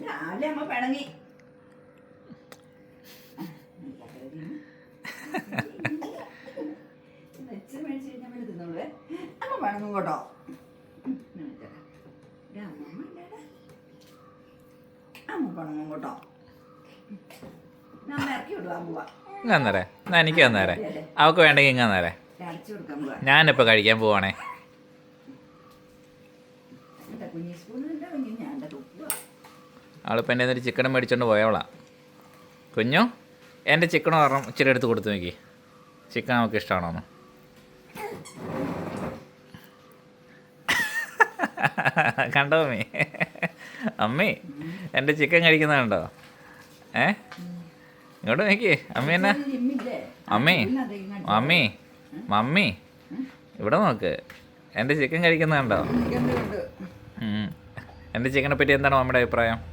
രാവിലെ അമ്മ പിണങ്ങി. അമ്മ പിണങ്ങും കേട്ടോ. അമ്മ പിണങ്ങും തന്നേരെ എന്നാ എനിക്ക് തന്നേരെ അവക്ക് വേണ്ടെങ്കിൽ ഇങ്ങനെ തന്നേരെ ഞാനിപ്പോ ഞാനിപ്പോൾ കഴിക്കാൻ പോവാണേ കുഞ്ഞി ഞാൻ എന്റെ തുപ്പുക അവളിപ്പോൾ എന്റെ ഒരു ചിക്കനും മേടിച്ചോണ്ട് പോയവളാ കുഞ്ഞു എന്റെ ചിക്കൻ ഒരെണ്ണം ഇച്ചിരി എടുത്ത് കൊടുത്തു നോക്കി. ചിക്കൻ നമുക്ക് ഇഷ്ടമാണോന്ന് കണ്ടോ അമ്മേ? അമ്മേ എന്റെ ചിക്കൻ കഴിക്കുന്ന കണ്ടോ? ഏ? ഇങ്ങോട്ട് നോക്കി. അമ്മ എന്നാ? അമ്മേ മമ്മി മമ്മി ഇവിടെ നോക്ക്. എന്റെ ചിക്കൻ കഴിക്കുന്ന കണ്ടോ? എനിക്കെന്തുകൊണ്ട് എന്റെ ചിക്കനെ പറ്റി എന്താണ് നമ്മുടെ അഭിപ്രായം?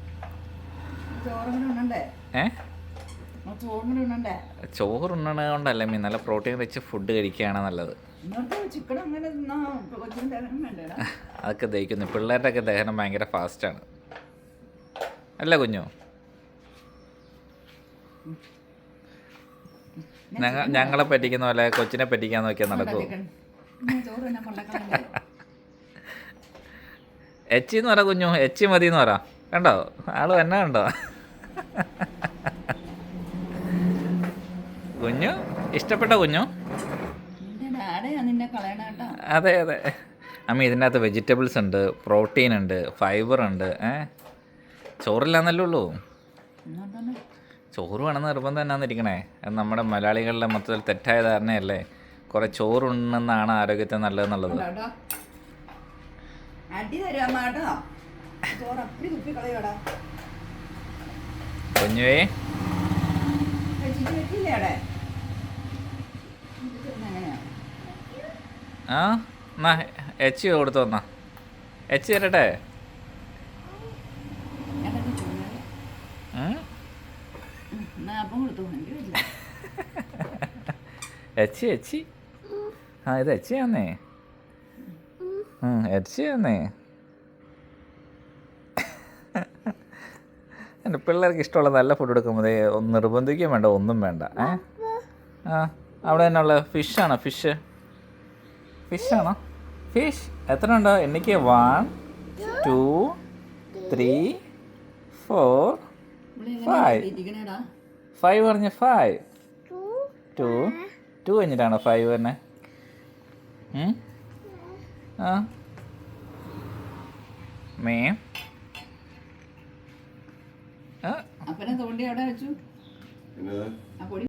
ഏ? ചോറ് ചോറുണ്ണണ കൊണ്ടല്ല മീ നല്ല പ്രോട്ടീൻ റിച്ച് ഫുഡ് കഴിക്കുകയാണ് നല്ലത്. അതൊക്കെ ദഹിക്കുന്നു. പിള്ളേരുടെ ഒക്കെ ദഹനം ഭയങ്കര ഫാസ്റ്റാണ് അല്ല കുഞ്ഞു. ഞങ്ങ ഞങ്ങളെ പറ്റിക്കുന്ന പോലെ കൊച്ചിനെ പറ്റിക്കാൻ നോക്കിയാൽ നടക്കൂ എച്ചിന്ന് എച്ചി എന്ന് പറ കുഞ്ഞു. എച്ചി മതി എന്ന് പറ. കണ്ടോ? ആൾ തന്നെ കണ്ടോ? കുഞ്ഞു? ഇഷ്ടപ്പെട്ട കുഞ്ഞു? അതെ അതെ. അമ്മ ഇതിന്റെ അകത്ത് വെജിറ്റബിൾസ് ഉണ്ട് പ്രോട്ടീൻ ഉണ്ട് ഫൈബർ ഉണ്ട് ഏ? ചോറില്ലാന്നല്ലേ ഉള്ളൂ? ചോറ് വേണമെന്ന് നിർബന്ധം തന്നെയാണെന്നിരിക്കണേ അത് നമ്മുടെ മലയാളികളുടെ മൊത്തത്തിൽ തെറ്റായ ധാരണയല്ലേ? കുറേ ചോറുണ്ടെന്നാണ് ആരോഗ്യത്തിന് നല്ലതെന്നുള്ളത്. അടി തരാമാട്ടോ ചോറ് അപ്പി കുപ്പി കളയോടാ കുഞ്ഞുവേ ആ എന്നാ എച്ചി കൊടുത്തു വന്നാ. എച്ചി തരട്ടെ? എച്ചി എച്ചി. ആ ഇത് എച്ചിയാന്നേ എച്ചിയാന്നേ എന്റെ പിള്ളേർക്ക് ഇഷ്ടമുള്ള നല്ല ഫുഡ് കൊടുക്കുമ്പോൾ ഒന്ന് നിർബന്ധിക്കുകയും വേണ്ട ഒന്നും വേണ്ട. ഏ? ആ അവിടെ തന്നെ ഉള്ള ഫിഷാണോ ഫിഷ് ഫിഷാണോ ഫിഷ് എത്ര ഉണ്ടോ? എനിക്ക് one two three four five five പറഞ്ഞ ഫൈവ് ടു ടു കഴിഞ്ഞിട്ടാണോ ഫൈവ് തന്നെ? ആ. മേ. തോണ്ടി അവിടെ വെച്ചു. ആ പൊടി